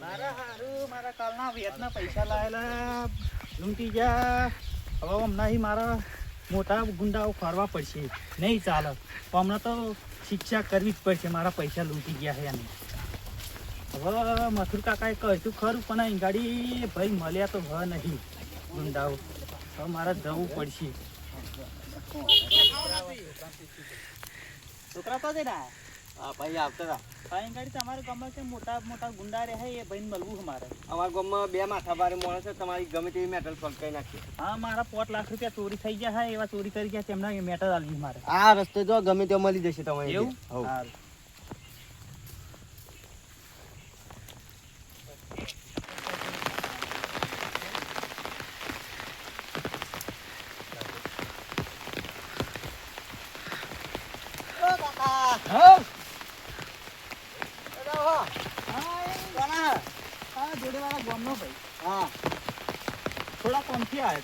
મારા હારું મારા કાલના વેતના પૈસા લાયેલા લૂંટી ગયા. હવે હમણાં મારા મોટા ગુંડાઓ ફરવા પડશે. નહીં ચાલે હમણાં તો શિક્ષા કરવી જ પડશે. મારા પૈસા લૂંટી ગયા છે એને હવે મથુર કાકાએ કહ્યું ખરું, પણ અહીં ગાડી ભાઈ મળ્યા તો હ નહીં. ગુંડાઓ. હવે મારે જવું પડશે. છોકરા પાસે ના. હા ભાઈ આવતા હતા. ગાડી તમારા ગામમાં છે મોટા મોટા ગુંડા રહ્યા એ ભાઈને મળવું અમારે. અમારા ગામમાં બે માથાભારે માણસ છે તમારી ગમે તેવી મેટલ ફંકાઈ નાખી. હા મારા પોત લાખ રૂપિયા ચોરી થઈ ગયા હા એવા ચોરી કરી ગયા તેમના મેટર આલી મારે. આ રસ્તે જો ગમે તે મળી જશે તમારે એવું? હા? જોડેવાળા ગામનો ભાઈ. હા. થોડા કોમથી આવ્યો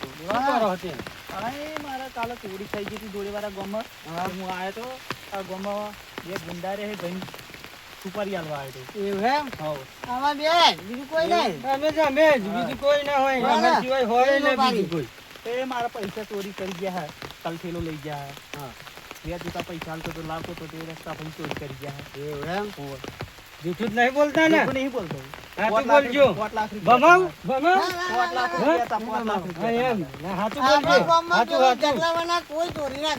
મારા કાલે ચોરી થઈ ગઈ હતી જોડેવાળા ગામમાં. હું. આવ્યો તો આ ગામમાં બે ગુંડા રહે ભાઈ સુપારી આલવા આવ્યો હતો એવું એમ? હોવ. આમાં બેન બીજું કોઈ નહીં. અમે જ અમે જ બીજું કોઈ ના હોય. બરાબર. સિવાય હોય ને બીજું કોઈ. એ મારા પૈસા ચોરી કરી ગયા હે. કલથેલો લઈ ગયા હે. હા. બે જૂતા પૈસા હાલતો તો લાવતો તો તે રસ્તા પછી ચોરી કરી ગયા હે. એવું એમ. જૂઠું જ નહીં બોલતા ને નહીં બોલતો બોલજો. ના,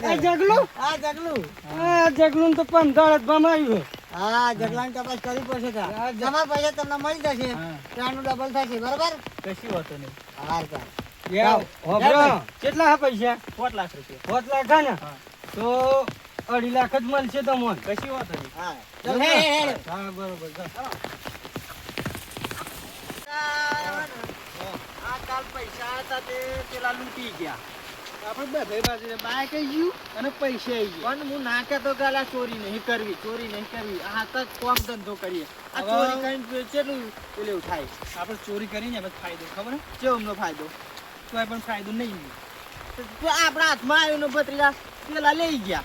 આ જગલું આ જગલું તો પંદર જ ભમાયું હા જગલાની તપાસ કરવી પડશે. તમારા પૈસા તમને મળી જશે ત્યાંનું ડબલ થશે બરાબર કશું હોતું નહીં હા તાર. કેટલા પૈસા પોત લાખ રૂપિયા પાંચ લાખ હે ને તો અઢી લાખ જ મળશે તમને. કશી વાત નહીં. હા. બરોબર. આ કાલ પૈસા હતા તે પેલા લૂંટી ગયા. આપણે બે ભાઈ બાજુ બાય કઈ ગયું અને પૈસા આવી ગયા. પણ હું ના કહેતો કે ચોરી નહીં કરવી ચોરી નહીં કરવી. આ તો કોમ ધંધો કરીએ. આ ચોરી કરીને કેટલું પેલું થાય? આપણે ચોરી કરીને એમ ફાયદો ખબર કેવનો ફાયદો? તો પણ ફાયદો નહીં. તો આપણા હાથમાં આવ્યો ને ભત્રીજા પેલા લઈ ગયા.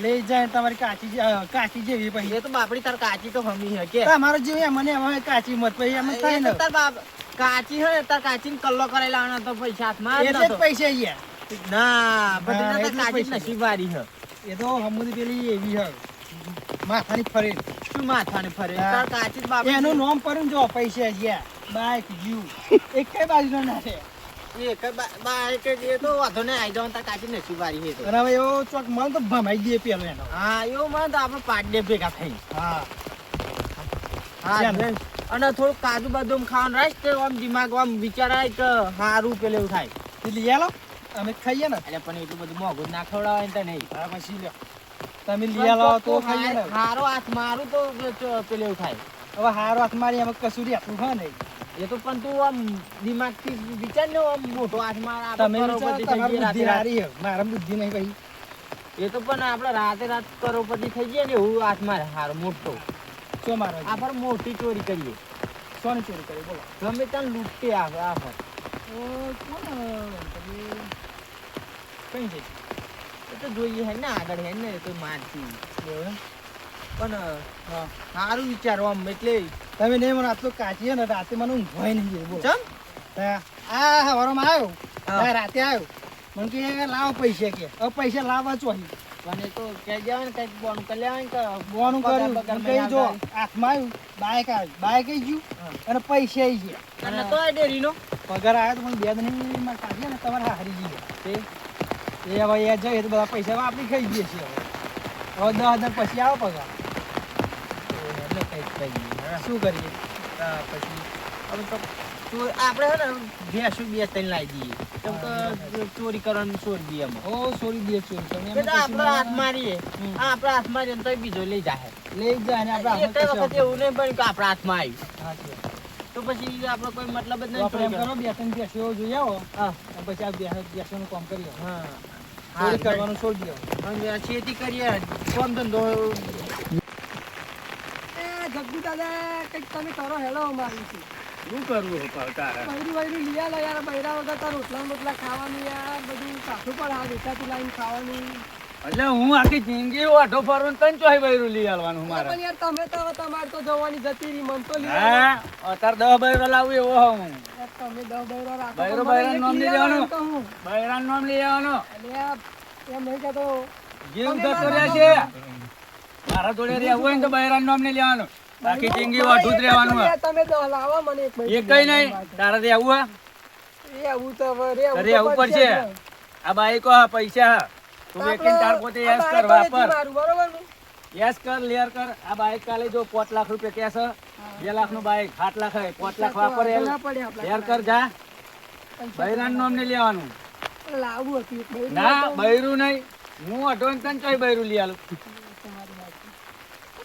લઈ જાય તમારી કાચી કાચી જેવી પછી. એ તો બાપડી તાર કાચી તો હમી હે કે તમારો જેવી મને હવે કાચી મત પછી એમ થાય ને. તાર બાપ કાચી હે તાર કાચી કલ્લો કરાઈ લાવવાનો તો પૈસા હાથમાં એટલે જ પૈસા ગયા ના બધી તો કાચી પૈસા. નસીબ હે. એ તો હમુદી પેલી એવી હે. માથાની ફરે શું માથાની ફરે તાર કાચી બાપ એનું નામ પર જો પૈસા ગયા બાઈક જીવ. એક કઈ બાજુ ના છે. તો વાંધો નહીં આવી જવાનું કાચી નસીબ વાળી હે અને હવે એવો ચોક મળે તો ભમાઈ દે પેલો એનો. હા એવું મને તો આપણે પાડે ભેગા થઈ હા. હા અને થોડું કાજુ બાજુ ખાવાનું રાખ તો આમ દિમાગ આમ વિચારાય કે સારું પેલું થાય. લઈ અમે ખાઈએ ને. એટલે પણ એટલું બધું મોઘું ના ખવડાવાય ને નહીં હા પછી લ્યો. તમે લઈ આલો તો ખાઈએ ને. હારો હાથ મારું તો પેલું થાય. હવે હારો હાથ મારી અમે કશું રહેતું હા ને એ તો પણ તું આમ દિમાગથી વિચાર ને આમ મોટો હાથ માર તમે બુદ્ધિ રાતે રાત. હારી છે મારા બુદ્ધિ નહીં ભાઈ એ તો પણ આપણે રાતે રાત કરોડપતિ થઈ ગયા ને એવું હાથ મારે હારો મોટો. શું મારો આપણે મોટી ચોરી કરીએ. સોની ચોરી કરી બોલો. ગમે ત્યાં લૂંટે આવે આ પર કઈ જઈ એ તો જોઈએ હે ને આગળ હે ને તો મારતી એવું? પણ સારું વિચારો આમ એટલે તમે નહીં મને આટલું કાચી છે ને રાતે મને ઊંઘ હોય નહીં જાય, ચમ? આ હવારમાં આવ્યો રાતે આવ્યો. મને કે લાવો પૈસા કે. પૈસા લાવવા છો એ તો કહી દેવાય ને કંઈક બોનું કરી લેવાય ને કે બોનું કર્યું મને કહી જો હાથમાં આવ્યું બાઇક આવ્યું બાઇક આવી ગયું અને પૈસા આવી ગયા. અને તો ડેરીનો? પગાર આવ્યો તો મને બે દિનમાં કાઢીએ ને તમારે હારી જઈએ. એ? હવે એ જઈએ તો બધા પૈસા વાપરી ખાઈ જઈએ છીએ હવે. હવે દસ હજાર પછી આવો પગાર. શું કરીએ? પછી હવે તો આપણે હે ને ભેંસું બે ત્રણ લાવી દઈએ. કેમ કે ચોરી કરવાનું છોડી દઈએ અમે ઓ સોરી દઈએ ચોરી તમે આપણે હાથ મારીએ હા આપણે હાથ મારીએ તો બીજો લઈ જાય લઈ જાય ને આપણે એક વખત એવું નહીં બન્યું કે આપણા હાથમાં આવ્યું તો પછી આપણે કોઈ મતલબ જ નહીં આપણે એમ કરો બે ત્રણ ભેંસો જોઈ આવો. હા. પછી આ બે બેસોનું કામ કરીએ આવો. હા. ચોરી કરવાનું છોડી દઈએ ખેતી કરીએ કોમ ધંધો દાદા કંઈક તમે કરો હેલો મારું છે. શું કરવું હો તારે બૈરું બૈરું લઈ યાર બૈરા વગર તો રોટલા બોટલા ખાવાની યાર બધું કાઠું પણ આ વેચાતું લાવીને ખાવાની. એટલે હું આખી જિંદગી વાઢો ફરું તને ચોય બૈરું લઈ આવવાનું મારે? પણ યાર તમે તો તમારે તો જવાની જતી રહી મન તો લઈ હા અત્યારે દસ બૈરો લાવું એવો હું તમે દસ બૈરા રાખો બૈરો નામ લઈ નામ આવવાનો. એટલે એમ નહીં કહેતો. જીવ જતો મારા જોડે રહેવું હોય ને તો બૈરાનું નામ નહીં લેવાનું. બાકી જિંદગી ઓઢું જ રહેવાનું. તમે દસ લાવો મને એક એક કઈ નહીં તારે રહેવું હોય રહેવું તો હવે રહેવું રહેવું પડશે આ બાઈકો હા, પૈસા હા. તું વેચીને તાર પોતે યસ કર વાપર બરોબર યસ કર લેર કર. આ બાઈક કાલે જો પાંચ લાખ રૂપિયા કેસ બે લાખનું બાઈક 8 લાખ હે. પાંચ લાખ વાપર. એ ના લેર કર જા. બૈરાન બૈરાનું અમને લેવાનું. લાવું હતું ના. બૈરું નહીં. હું અઢો તન ચોય બૈરું લઈ આલું.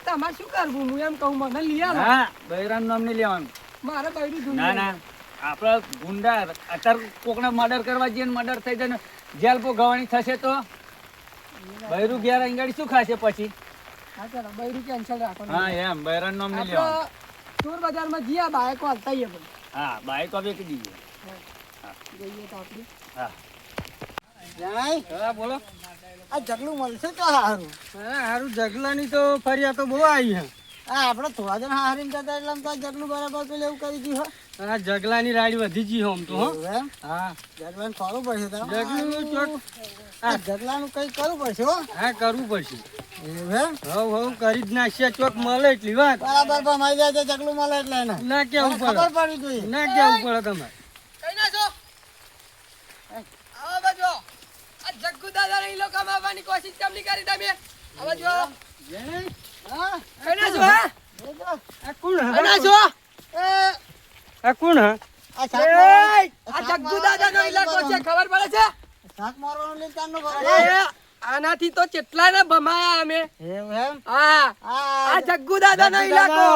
તમારે શું કરવું? હું એમ કહું મને લઈ આવો. હા બૈરામ નામ નહીં લેવાનું. મારે બૈરું ના જોઈએ ના આપડે ગુંડા અત્યારે કોકને મર્ડર કરવા જઈએ મર્ડર થઈ જાય ને જેલ પો ગવાની થશે તો બૈરું ઘેર અંગાડી શું ખાશે પછી? હા ચાલો બૈરું કેન્સલ રાખો. હા એમ બૈરાનું નામ નહીં લેવાનું. આપણે ચોર બજારમાં જીયા બાયકો હાલતા પણ હા બાઈક વેચી દઈએ જઈએ તો આપણે. હા. જાય. હા બોલો. આ જગલું મળશે તો સારું હા સારું જગલાની તો ફરિયાદ તો બહુ આવી છે. આ આપણે થોડા જણ હારીને જતા એટલે આમ તો જગલું બરાબર પેલું એવું કરી દીધું હે. આ જગલાની રાડી વધી ગઈ હોમ તો હો. હા. જગલાને ખોરવું પડશે. જગલું ચોક આ જગલાનું કંઈ કરવું પડશે હો. હા કરવું પડશે. હવ હવ કરી જ નાખીએ ચોક મળે એટલી વાત. બરાબર ભમાઈ જાય છે જગલું મળે એટલે એને. ના કેવું ખબર પડે. પડવી જોઈએ ના કેવું પડે તમારે. ને ઈ લોકો મારવાની કોશિશ કેમ કરી તમે? હવે જો હા. જો. આ કોણ? હે હા જો એ, આ કોણ? હે આ જગ્ગુ દાદા નો ઇલાકો છે ખબર પડે છે? શાક મારવાનું લઈને અરે બરાબર. આનાથી તો કેટલા ને ભમાયા અમે. હા. આ આ જગ્ગુ દાદા નો ઇલાકો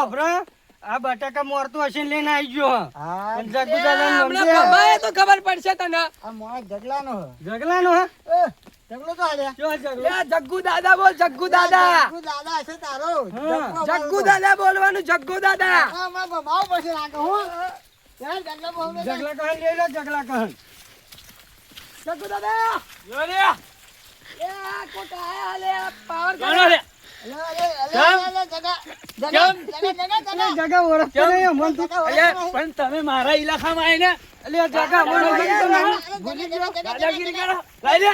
આ બટાકા મોરતું હશે લઈને આવી ગયો હા. જગ્ગુ એ દાદા તો ખબર પડશે તને. આ મોણસ જગલાનો હે. જગલાનો હા? જગલો તો હાલ્યા. જો જગલો જગ્ગુ દાદા બોલ જગ્ગુ દાદા. જગ્ગુ દાદા હશે તારો. જગલો જગ્ગુ દાદા બોલવાનું જગ્ગુ દાદા. હા, હમણાં ભમાવો પડશે લાગે હું. જગલો બોલ જગલા કહન લઈ લો જગલા કહન જગ્ગુ દાદા. જો રે એ કોટા આયા પાવર પણ તમે મારા ઇલાકામાં આવીને અલે જગા દાદાગીરી કરો લઈ લે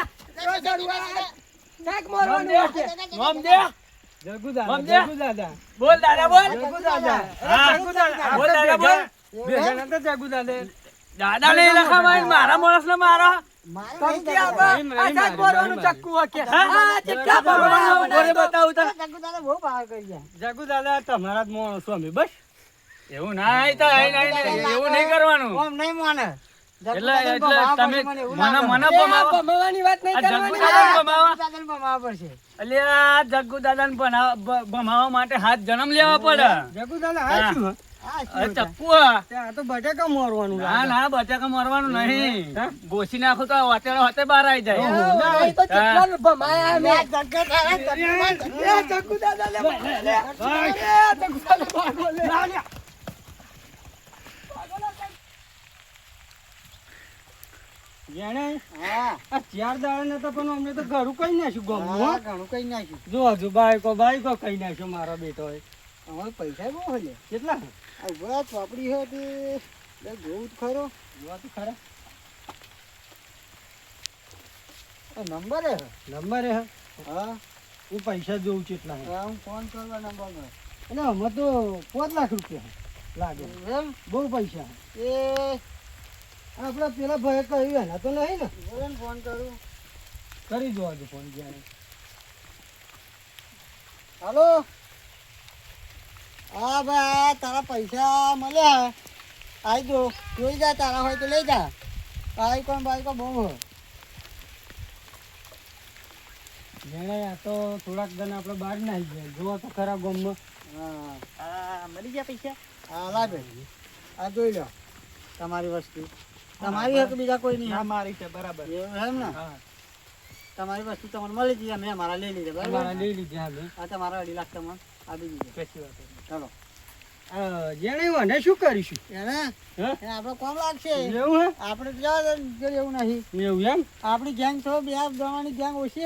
ઠેક નામ મારવાનું દે હશે. નામ દે જગુ દાદા સમજ્યા? જગુ બોલ દાદા બોલ જગુ દાદા હા જગુ દાદા બોલ દાદા બોલ ભેગા નતા જગુ દાદા દાદા ને ઇલાકામાં મારા માણસ ને મારો તમારા જ માણસો અમે બસ એવું ના તો નહીં, નહીં, નહીં, એવું નહીં કરવાનું નહીં માને. એટલે એટલે તમે મને મને લાગે. મને એ આ ભમાવો ભમાવાની વાત નહીં કરવાની. દાદાને ભમાવા જગુ દાદાને ભમાવા પડશે. એટલે આ જગ્ગુ દાદાને ભણાવ- માટે હાથ જન્મ લેવા પડે જગુ દાદા હા શું હા, શું અરે હતા? ચપ્પુ તો બટાકા મોરવાનું ના ના બટાકા મારવાનું નહીં. ગોસી નાખું તો અત્યારે હોતે બહાર આવી જાય. તો અમે. ચાર દાડા નતા પણ તો ઘરું કઈ નાખ્યું હો. ઘણું કઈ નાખ્યું. જો હજુ બાઈકો બાઈકો કઈ નાખ્યો મારા બેટો અમારે પૈસા બહુ હજે કેટલા? આ ઊભા ચોપડી હોય તે જોવું જ ખરો. જોવા તો ખરા. નંબર હે? નંબર હે? હા. હું પૈસા જોઉં છું એટલા હા, હું ફોન કરવા નંબર નો અને અમે તો પાંચ લાખ રૂપિયા લાગે. એમ? બહુ પૈસા એ? આપડે પેલા ભાઈ કહ્યું એના તો નહીં ને. બોલો ફોન કરું. કરી દો આજે ફોન જ્યારે. હાલો? હા ભાઈ તારા પૈસા મળ્યા. આવી જો જોઈ જા તારા હોય તો લઈ જા. બાઈકો બાઈકો બહુ જેણે આ તો થોડાક દન આપણે બહાર ના આવી જાય જોવા તો ખરા ગામમાં. હા. આ મળી ગયા પૈસા? હા લાગે આ જોઈ લો તમારી વસ્તુ. તમારી હે બીજા કોઈ નહીં. મારી છે બરાબર. એવું એમ ને? તમારી વસ્તુ તમને મળી જઈએ અમે અમારા લઈ લીધા તમારા બરાબર લઈ લીધા અમે. આ તમારા અઢી લાખ તમને ચલો. આ જેણે મને શું કરીશું? આપણે કોમ લાગશે. એવું આપણે તો એવું નહીં. એવું એમ? આપણી ગેંગ થોડો બે જવાની ગેંગ ઓછી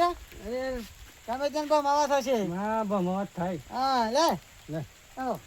તમે ત્યાં કોઈ માવા થશે. હા બમત થાય. હા લે. લે. ચાલો.